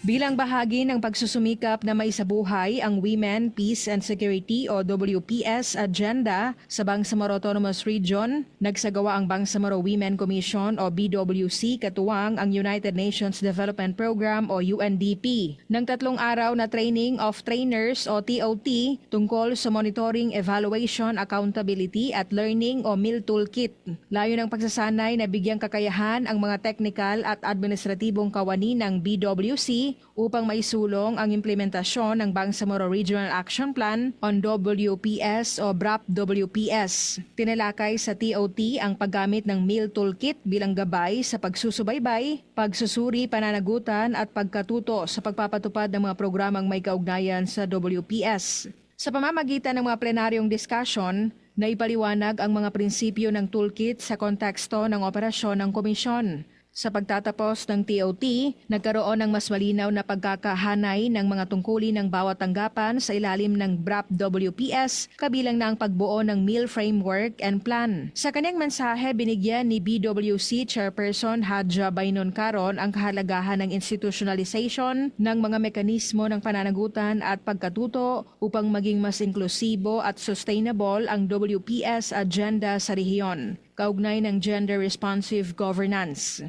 Bilang bahagi ng pagsusumikap na maisabuhay ang Women, Peace and Security o WPS agenda sa Bangsamoro Autonomous Region, nagsagawa ang Bangsamoro Women Commission o BWC katuwang ang United Nations Development Program o UNDP ng tatlong araw na training of trainers o TOT tungkol sa monitoring, evaluation, accountability at learning o MIL Toolkit. Layo ng pagsasanay na bigyang kakayahan ang mga technical at administratibong kawani ng BWC upang maisulong ang implementasyon ng Bangsamoro Regional Action Plan on WPS o BRAP-WPS. Tinalakay sa TOT ang paggamit ng meal toolkit bilang gabay sa pagsusubaybay, pagsusuri, pananagutan at pagkatuto sa pagpapatupad ng mga programang may kaugnayan sa WPS. Sa pamamagitan ng mga plenaryong discussion, naipaliwanag ang mga prinsipyo ng toolkit sa konteksto ng operasyon ng komisyon. Sa pagtatapos ng TOT, nagkaroon ng mas malinaw na pagkakahanay ng mga tungkulin ng bawat tanggapan sa ilalim ng BRAP-WPS, kabilang na ang pagbuo ng meal framework and plan. Sa kanyang mensahe, binigyan ni BWC Chairperson Hadja Bainon Caron ang kahalagahan ng institutionalization ng mga mekanismo ng pananagutan at pagkatuto upang maging mas inklusibo at sustainable ang WPS agenda sa rehiyon kaugnay ng gender responsive governance.